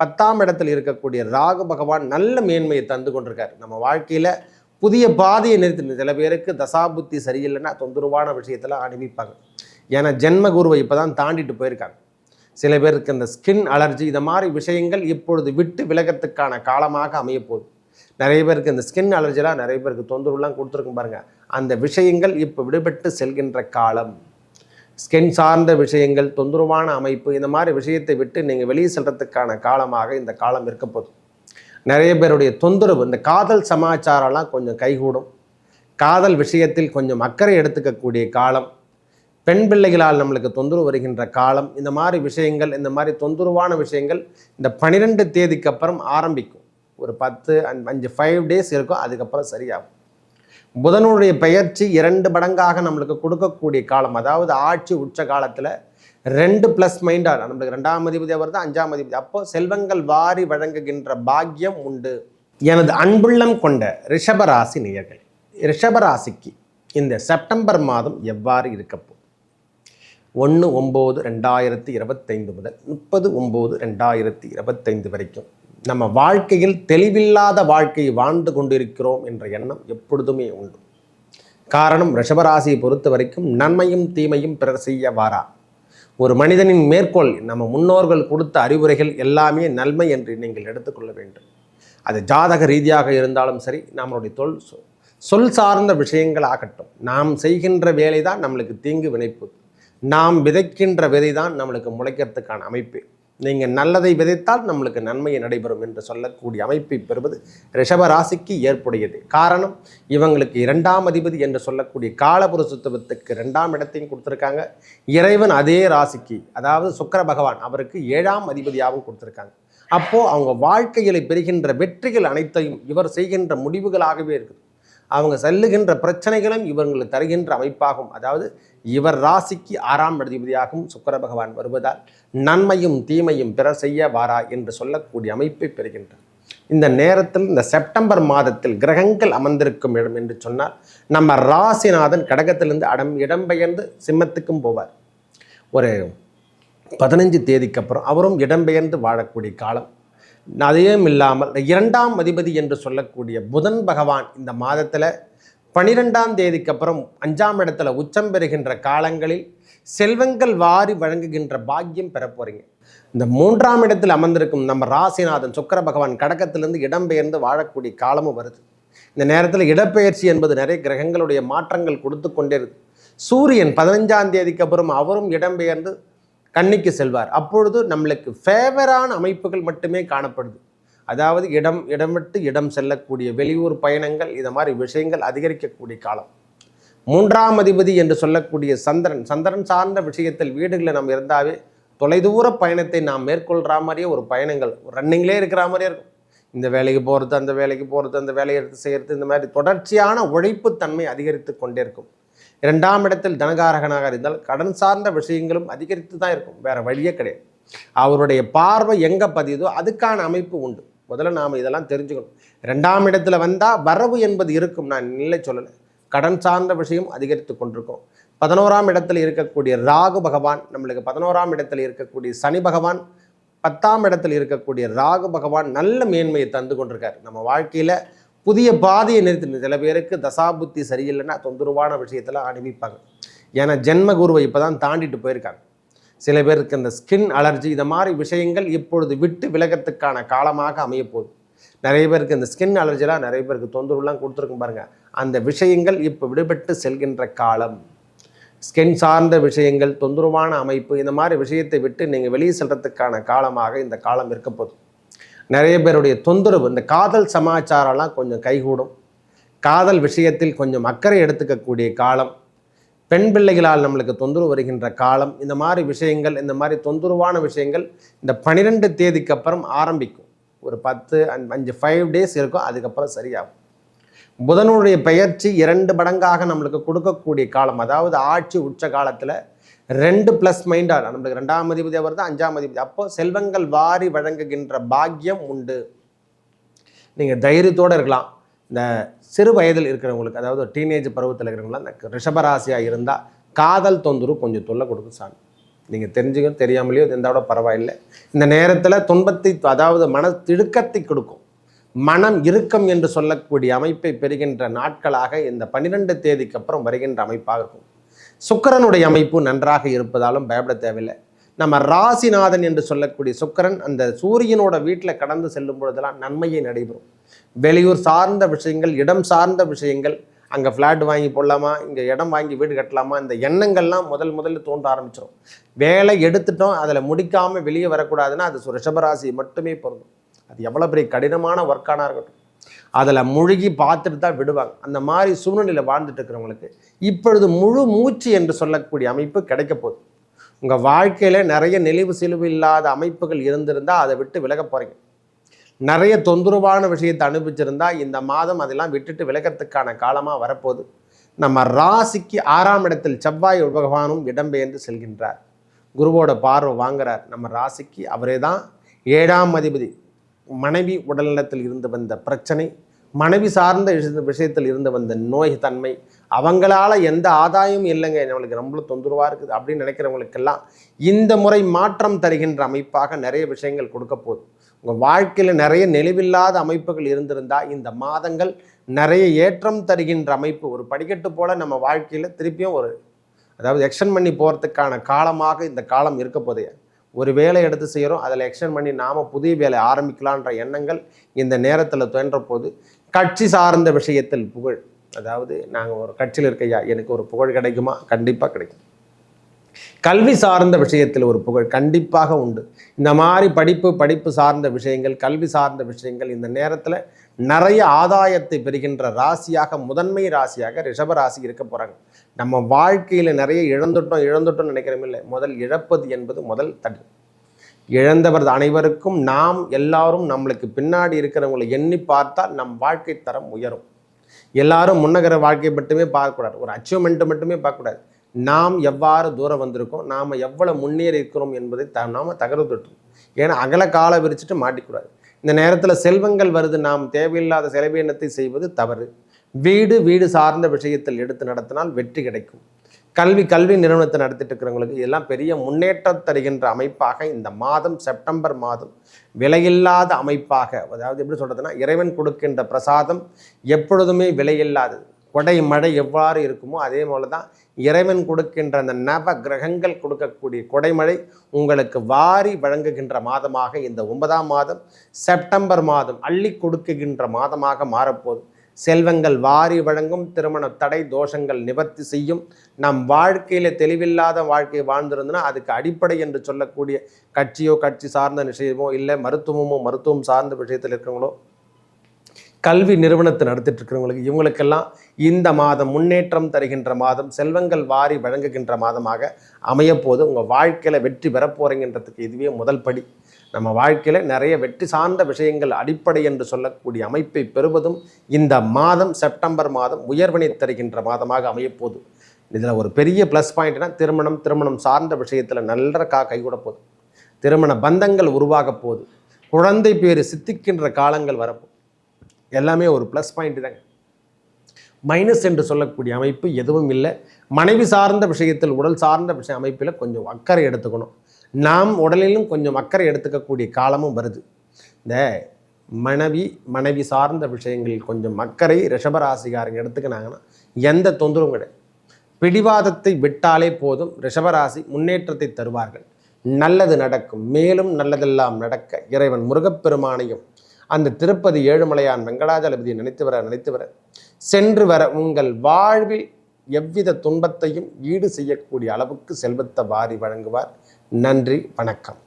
பத்தாம் இடத்தில் இருக்கக்கூடிய ராகு பகவான் நல்ல மேன்மையை தந்து கொண்டிருக்கார். நம்ம வாழ்க்கையில் புதிய பாதையை நிறுத்தி சில பேருக்கு தசாபுத்தி சரியில்லைன்னா தொந்தரவான விஷயத்தில் அனுப்பிப்பாங்க ஏன்னா ஜென்ம குருவை இப்போ தான் தாண்டிட்டு போயிருக்காங்க. சில பேருக்கு இந்த ஸ்கின் அலர்ஜி இந்த மாதிரி விஷயங்கள் இப்பொழுது விட்டு விலகத்துக்கான காலமாக அமையப்போகுது நிறைய பேருக்கு இந்த ஸ்கின் அலர்ஜிலாம் நிறைய பேருக்கு தொந்தரவுலாம் கொடுத்துருக்கும் பாருங்கள் அந்த விஷயங்கள் இப்போ விடுபட்டு செல்கின்ற காலம். ஸ்கின் சார்ந்த விஷயங்கள் தொந்தரவான அமைப்பு இந்த மாதிரி விஷயத்தை விட்டு நீங்கள் வெளியே செல்றதுக்கான காலமாக இந்த காலம் இருக்க போதும் நிறைய பேருடைய தொந்தரவு இந்த காதல் சமாச்சாரம்லாம் கொஞ்சம் கைகூடும். காதல் விஷயத்தில் கொஞ்சம் அக்கறை எடுத்துக்கக்கூடிய காலம். பெண் பிள்ளைகளால் நம்மளுக்கு தொந்தரவு வருகின்ற காலம். இந்த மாதிரி விஷயங்கள் இந்த மாதிரி தொந்தரவான விஷயங்கள் இந்த பன்னிரெண்டு தேதிக்கு அப்புறம் ஆரம்பிக்கும். ஒரு பத்து அஞ்சு- அஞ்சு ஃபைவ் டேஸ் இருக்கும் அதுக்கப்புறம் சரியாகும். புதனுடைய பெயர்ச்சி இரண்டு மடங்காக நம்மளுக்கு கொடுக்கக்கூடிய காலம் அதாவது ஆட்சி உச்ச காலத்தில் ரெண்டு ப்ளஸ் மைண்டாக நம்மளுக்கு ரெண்டாம் அதிபதி அவர் தான் அஞ்சாம் அதிபதி. அப்போ செல்வங்கள் வாரி வழங்குகின்ற பாக்கியம் உண்டு. எனது அன்புள்ளம் கொண்ட ரிஷபராசி நேயர்கள் ரிஷபராசிக்கு இந்த செப்டம்பர் மாதம் எவ்வாறு இருக்கப்போ ஒன்று ஒம்பது ரெண்டாயிரத்தி இருபத்தைந்து முதல் முப்பது ஒம்பது ரெண்டாயிரத்தி இருபத்தைந்து வரைக்கும். நம்ம வாழ்க்கையில் தெளிவில்லாத வாழ்க்கையை வாழ்ந்து கொண்டிருக்கிறோம் என்ற எண்ணம் எப்பொழுதுமே உண்டு. காரணம் ரிஷபராசியை பொறுத்த வரைக்கும் நன்மையும் தீமையும் பிறர் செய்ய வாரா. ஒரு மனிதனின் மேற்கோள் நம்ம முன்னோர்கள் கொடுத்த அறிவுரைகள் எல்லாமே நன்மை என்று நீங்கள் எடுத்துக்கொள்ள வேண்டும். அது ஜாதக ரீதியாக இருந்தாலும் சரி நம்மளுடைய தொல் சொ- சொல் சார்ந்த விஷயங்கள் ஆகட்டும். நாம் செய்கின்ற வேலை தான் நம்மளுக்கு தீங்கு வினைப்பு நாம் விதைக்கின்ற விதை தான் நம்மளுக்கு முளைக்கிறதுக்கான அமைப்பு. நீங்கள் நல்லதை விதைத்தால் நம்மளுக்கு நன்மையை நடைபெறும் என்று சொல்லக்கூடிய அமைப்பை பெறுவது ரிஷப ராசிக்கு ஏற்புடையது. காரணம் இவங்களுக்கு இரண்டாம் அதிபதி என்று சொல்லக்கூடிய காலபுருஷத்துவத்துக்கு இரண்டாம் இடத்தையும் கொடுத்துருக்காங்க. இறைவன் அதே ராசிக்கு அதாவது சுக்கர பகவான் அவருக்கு ஏழாம் அதிபதியாகவும் கொடுத்துருக்காங்க. அப்போது அவங்க வாழ்க்கையில் பெறுகின்ற வெற்றிகள் அனைத்தையும் இவர் செய்கின்ற முடிவுகளாகவே இருக்குது. அவங்க செல்லுகின்ற பிரச்சனைகளும் இவர்களுக்கு தருகின்ற அமைப்பாகும். அதாவது இவர் ராசிக்கு ஆறாம் அதிபதியாகவும் சுக்கர பகவான் வருவதால் நன்மையும் தீமையும் பிற செய்ய வாரா என்று சொல்லக்கூடிய அமைப்பை பெறுகின்றார். இந்த நேரத்தில் இந்த செப்டம்பர் மாதத்தில் கிரகங்கள் அமர்ந்திருக்கும் இடம் என்று சொன்னால் நம்ம ராசிநாதன் கடகத்திலிருந்து அடம் இடம்பெயர்ந்து சிம்மத்துக்கும் போவார். ஒரு பதினஞ்சு தேதிக்கு அப்புறம் அவரும் இடம்பெயர்ந்து வாழக்கூடிய காலம். அதையும் இல்லாமல் இரண்டாம் அதிபதி என்று சொல்லக்கூடிய புதன் பகவான் இந்த மாதத்தில் பனிரெண்டாம் தேதிக்கு அப்புறம் அஞ்சாம் இடத்துல உச்சம் பெறுகின்ற காலங்களில் செல்வங்கள் வாரி வழங்குகின்ற பாக்கியம் பெற போறீங்க. இந்த மூன்றாம் இடத்தில் அமர்ந்திருக்கும் நம்ம ராசிநாதன் சுக்கர பகவான் கடக்கத்திலிருந்து இடம்பெயர்ந்து வாழக்கூடிய காலமும் வருது. இந்த நேரத்தில் இடப்பெயர்ச்சி என்பது நிறைய கிரகங்களுடைய மாற்றங்கள் கொடுத்து கொண்டே இருக்கு. சூரியன் பதினஞ்சாம் தேதிக்கு அப்புறம் அவரும் இடம்பெயர்ந்து கன்னிக்கு செல்வார். அப்பொழுது நம்மளுக்கு ஃபேவரான அமைப்புகள் மட்டுமே காணப்படுது. அதாவது இடம் இடம் விட்டு இடம் செல்லக்கூடிய வெளியூர் பயணங்கள் இதை மாதிரி விஷயங்கள் அதிகரிக்கக்கூடிய காலம். மூன்றாம் அதிபதி என்று சொல்லக்கூடிய சந்திரன் சந்திரன் சார்ந்த விஷயத்தில் வீடுகளில் நம்ம இருந்தாவே தொலைதூர பயணத்தை நாம் மேற்கொள்கிற மாதிரியே ஒரு பயணங்கள் ரன்னிங்லேயே இருக்கிற மாதிரியே இருக்கும். இந்த வேலைக்கு போகிறது அந்த வேலைக்கு போகிறது அந்த வேலையை எடுத்து செய்கிறது இந்த மாதிரி தொடர்ச்சியான உழைப்பு தன்மை அதிகரித்து கொண்டே இருக்கும். இரண்டாம் இடத்தில் தனகாரகனாக இருந்தால் கடன் சார்ந்த விஷயங்களும் அதிகரித்து தான் இருக்கும். வேற வழியே கிடையாது. அவருடைய பார்வை எங்கே பதியுதோ அதுக்கான அமைப்பு உண்டு. முதல்ல நாம் இதெல்லாம் தெரிஞ்சுக்கணும். ரெண்டாம் இடத்துல வந்தால் வரவு என்பது இருக்கும். நான் இல்லை சொல்லலை. கடன் சார்ந்த விஷயம் அதிகரித்து கொண்டிருக்கும். பதினோராம் இடத்தில் இருக்கக்கூடிய ராகு பகவான் நம்மளுக்கு பதினோராம் இடத்தில் இருக்கக்கூடிய சனி பகவான் பத்தாம் இடத்தில் இருக்கக்கூடிய ராகு பகவான் நல்ல மேன்மையை தந்து கொண்டிருக்கார். நம்ம வாழ்க்கையில் புதிய பாதையை நிறுத்தி சில பேருக்கு தசாபுத்தி சரியில்லைன்னா தொந்தரவான விஷயத்தில் அனுப்பிப்பாங்க ஏன்னா ஜென்ம குருவை இப்போ தான் தாண்டிட்டு போயிருக்காங்க. சில பேருக்கு இந்த ஸ்கின் அலர்ஜி இந்த மாதிரி விஷயங்கள் இப்பொழுது விட்டு விலகத்துக்கான காலமாக அமையப்போகுது. நிறைய பேருக்கு இந்த ஸ்கின் அலர்ஜிலாம் நிறைய பேருக்கு தொந்தரவுலாம் கொடுத்துருக்கும் பாருங்க. அந்த விஷயங்கள் இப்போ விடுபட்டு செல்கின்ற காலம். ஸ்கின் சார்ந்த விஷயங்கள் தொந்தரவான அமைப்பு இந்த மாதிரி விஷயத்தை விட்டு நீங்கள் வெளியே செல்றதுக்கான காலமாக இந்த காலம் இருக்கப்போகுது. நிறைய பேருடைய தொந்தரவு இந்த காதல் சமாச்சாரம்லாம் கொஞ்சம் கைகூடும். காதல் விஷயத்தில் கொஞ்சம் அக்கறை எடுத்துக்கக்கூடிய காலம். பெண் பிள்ளைகளால் நம்மளுக்கு தொந்தரவு வருகின்ற காலம். இந்த மாதிரி விஷயங்கள் இந்த மாதிரி தொந்தரவான விஷயங்கள் இந்த பன்னிரெண்டு தேதிக்கு அப்புறம் ஆரம்பிக்கும். ஒரு பத்து அஞ்சு- அஞ்சு ஃபைவ் டேஸ் இருக்கும் அதுக்கப்புறம் சரியாகும். புதனுடைய பெயர்ச்சி இரண்டு மடங்காக நம்மளுக்கு கொடுக்கக்கூடிய காலம். அதாவது ஆட்சி உச்ச காலத்தில் ரெண்டு ப்ளஸ் மைண்டாக நம்மளுக்கு ரெண்டாம் அதிபதி அவர் தான் அஞ்சாம் அதிபதி. அப்போ செல்வங்கள் வாரி வழங்குகின்ற பாக்கியம் உண்டு. நீங்கள் தைரியத்தோடு இருக்கலாம். இந்த சிறு வயதில் இருக்கிறவங்களுக்கு அதாவது டீனேஜ் பருவத்தில் இருக்கிறவங்களாம் இந்த ரிஷபராசியாக இருந்தால் காதல் தொந்தரவு கொஞ்சம் தொல்லை கொடுக்கும் சாமி. நீங்கள் தெரிஞ்சுக்க தெரியாமலேயோ இருந்தால் கூட பரவாயில்லை. இந்த நேரத்தில் துன்பத்தை அதாவது மன திடுக்கத்தை கொடுக்கும். மனம் இறுக்கம் என்று சொல்லக்கூடிய அமைப்பை பெறுகின்ற நாட்களாக இந்த பன்னிரெண்டு தேதிக்கு அப்புறம் வருகின்ற அமைப்பாக இருக்கும். சுக்கரனுடைய அமைப்பு நன்றாக இருப்பதாலும் பயப்பட தேவையில்லை. நம்ம ராசிநாதன் என்று சொல்லக்கூடிய சுக்கிரன் அந்த சூரியனோட வீட்டில் கடந்து செல்லும் பொழுதெல்லாம் நன்மையை நடைபெறும். வெளியூர் சார்ந்த விஷயங்கள் இடம் சார்ந்த விஷயங்கள் அங்கே ஃப்ளாட் வாங்கி போடலாமா இங்கே இடம் வாங்கி வீடு கட்டலாமா இந்த எண்ணங்கள்லாம் முதல் முதல்ல தோன்ற ஆரம்பிச்சிடும் வேலை எடுத்துட்டோம் அதில் முடிக்காமல் வெளியே வரக்கூடாதுன்னா அது ரிஷபராசி மட்டுமே பொருந்தும். அது எவ்வளோ பெரிய கடினமான ஒர்க்கானா இருக்கட்டும். அதில் முழுகி பார்த்துட்டு தான் விடுவாங்க. அந்த மாதிரி சூழ்நிலையில் வாழ்ந்துட்டு இருக்கிறவங்களுக்கு இப்பொழுது முழு மூச்சு என்று சொல்லக்கூடிய அமைப்பு கிடைக்க போகுது. உங்கள் வாழ்க்கையில் நிறைய நெளிவு சிலுவு இல்லாத அமைப்புகள் இருந்திருந்தால் அதை விட்டு விலக போகிறீங்க நிறைய தொந்தரவான விஷயத்தை அனுபவிச்சிருந்தா இந்த மாதம் அதெல்லாம் விட்டுட்டு விலகிறதுக்கான காலமாக வரப்போகுது. நம்ம ராசிக்கு ஆறாம் இடத்தில் செவ்வாய் பகவானும் இடம்பெயர்ந்து செல்கின்றார். குருவோட பார்வை வாங்குறார். நம்ம ராசிக்கு அவரே தான். ஏழாம் அதிபதி. மனைவி உடல்நலத்தில் இருந்து வந்த பிரச்சனை மனைவி சார்ந்த விஷயத்தில் இருந்து வந்த நோய் தன்மை அவங்களால எந்த ஆதாயமும் இல்லைங்க. நம்மளுக்கு ரொம்ப தொந்தரவாக இருக்குது அப்படின்னு நினைக்கிறவங்களுக்கெல்லாம் இந்த முறை மாற்றம் தருகின்ற அமைப்பாக நிறைய விஷயங்கள் கொடுக்க போகுது. உங்கள் வாழ்க்கையில் நிறைய நெளிவில்லாத அமைப்புகள் இருந்திருந்தால் இந்த மாதங்கள் நிறைய ஏற்றம் தருகின்ற அமைப்பு. ஒரு படிக்கட்டு போல நம்ம வாழ்க்கையில் திருப்பியும் ஒரு அதாவது எக்ஸ்டன் பண்ணி போகிறதுக்கான காலமாக இந்த காலம் இருக்க போதே. ஒரு வேலை எடுத்து செய்கிறோம் அதில் எக்ஸ்டெண்ட் பண்ணி நாம் புதிய வேலை ஆரம்பிக்கலான்ற எண்ணங்கள் இந்த நேரத்தில் தோன்ற போது கட்சி சார்ந்த விஷயத்தில் புகழ் அதாவது நாங்கள் ஒரு கட்சியில் இருக்கையா எனக்கு ஒரு புகழ் கிடைக்குமா? கண்டிப்பாக கிடைக்கும். கல்வி சார்ந்த விஷயத்தில் ஒரு புகழ் கண்டிப்பாக உண்டு. இந்த மாதிரி படிப்பு படிப்பு சார்ந்த விஷயங்கள் கல்வி சார்ந்த விஷயங்கள் இந்த நேரத்தில் நிறைய ஆதாயத்தை பெறுகின்ற ராசியாக முதன்மை ராசியாக ரிஷப ராசி இருக்க போகிறாங்க நம்ம வாழ்க்கையில் நிறைய இழந்துட்டோம் இழந்துட்டோம் நினைக்கிறோம் இல்லை. முதல் இழப்பது என்பது முதல் தடு. இழந்தவர் அனைவருக்கும் நாம் எல்லாரும் நம்மளுக்கு பின்னாடி இருக்கிறவங்களை எண்ணி பார்த்தால் நம் வாழ்க்கை தரம் உயரும். எல்லாரும் முன்னகர வாழ்க்கையை மட்டுமே பார்க்கக்கூடாது. ஒரு அச்சீவ்மெண்ட்டை மட்டுமே பார்க்கக்கூடாது. நாம் எவ்வாறு தூரம் வந்திருக்கோம் நாம் எவ்வளோ முன்னேறி இருக்கிறோம் என்பதை த நாம் தகர்ந்துட்டோம் ஏன்னா அகல காலை விரிச்சிட்டு மாட்டிக்கூடாது. இந்த நேரத்தில் செல்வங்கள் வருது. நாம் தேவையில்லாத செலவீனத்தை செய்வது தவறு. வீடு வீடு சார்ந்த விஷயத்தில் எடுத்து நடத்தினால் வெற்றி கிடைக்கும். கல்வி கல்வி நிறுவனத்தை நடத்திட்டு இருக்கிறவங்களுக்கு இதெல்லாம் பெரிய முன்னேற்றம் தருகின்ற அமைப்பாக இந்த மாதம் செப்டம்பர் மாதம் விலையில்லாத அமைப்பாக அதாவது எப்படி சொல்கிறதுனா இறைவன் கொடுக்கின்ற பிரசாதம் எப்பொழுதுமே விலையில்லாதது. கொடை மழை எவ்வாறு இருக்குமோ அதே போல தான் இறைவன் கொடுக்கின்ற அந்த நவ கிரகங்கள் கொடுக்கக்கூடிய கொடைமழை உங்களுக்கு வாரி வழங்குகின்ற மாதமாக இந்த ஒன்பதாம் மாதம் செப்டம்பர் மாதம் அள்ளி கொடுக்குகின்ற மாதமாக மாறப்போகுது. செல்வங்கள் வாரி வழங்கும் திருமண தடை தோஷங்கள் நிவர்த்தி செய்யும். நம் வாழ்க்கையில் தெளிவில்லாத வாழ்க்கை வாழ்ந்திருந்தனா அதுக்கு அடிப்படை என்று சொல்லக்கூடிய கட்சியோ கட்சி சார்ந்த விஷயமோ இல்லை மருத்துவமோ மருத்துவம் சார்ந்த விஷயத்தில் இருக்கிறவங்களோ கல்வி நிறுவனத்தை நடத்திட்டு இருக்கிறவங்களுக்கு இவங்களுக்கெல்லாம் இந்த மாதம் முன்னேற்றம் தருகின்ற மாதம் செல்வங்கள் வாரி வழங்குகின்ற மாதமாக அமையப்போது உங்கள் வாழ்க்கையில் வெற்றி பெறப் போகிறீங்கன்றதுக்கு இதுவே முதல் படி. நம்ம வாழ்க்கையில் நிறைய வெற்றி சார்ந்த விஷயங்கள் அடிப்படை என்று சொல்லக்கூடிய அமைப்பை பெறுவதும் இந்த மாதம் செப்டம்பர் மாதம் உயர்வினை தருகின்ற மாதமாக அமையப்போகுது இதில் ஒரு பெரிய ப்ளஸ் பாயிண்ட்னா திருமணம் திருமணம் சார்ந்த விஷயத்தில் நல்ல கா கைகூட போகுது. திருமண பந்தங்கள் உருவாக போகுது. குழந்தை பேர் சித்திக்கின்ற காலங்கள் வரப்போகுது எல்லாமே ஒரு ப்ளஸ் பாயிண்ட் தாங்க. மைனஸ் என்று சொல்லக்கூடிய அமைப்பு எதுவும் இல்லை. மனைவி சார்ந்த விஷயத்தில் உடல் சார்ந்த விஷய அமைப்பில் கொஞ்சம் அக்கறை எடுத்துக்கணும். நாம் உடலிலும் கொஞ்சம் அக்கறை எடுத்துக்கக்கூடிய காலமும் வருது. இந்த மனைவி மனைவி சார்ந்த விஷயங்களில் கொஞ்சம் அக்கறை ரிஷபராசிகாரங்க எடுத்துக்கினாங்கன்னா எந்த தொந்தரவும் கிடையாது. பிடிவாதத்தை விட்டாலே போதும். ரிஷபராசி முன்னேற்றத்தை தருவார்கள். நல்லது நடக்கும். மேலும் நல்லதெல்லாம் நடக்க இறைவன் முருகப்பெருமானையும் அந்த திருப்பதி ஏழுமலையான் வெங்கடாஜலபதியை நினைத்து வர நினைத்து வர. சென்று வர உங்கள் வாழ்வில் எவ்வித துன்பத்தையும் ஈடு செய்யக்கூடிய அளவுக்கு செல்வத்தை வாரி வழங்குவார். நன்றி வணக்கம்.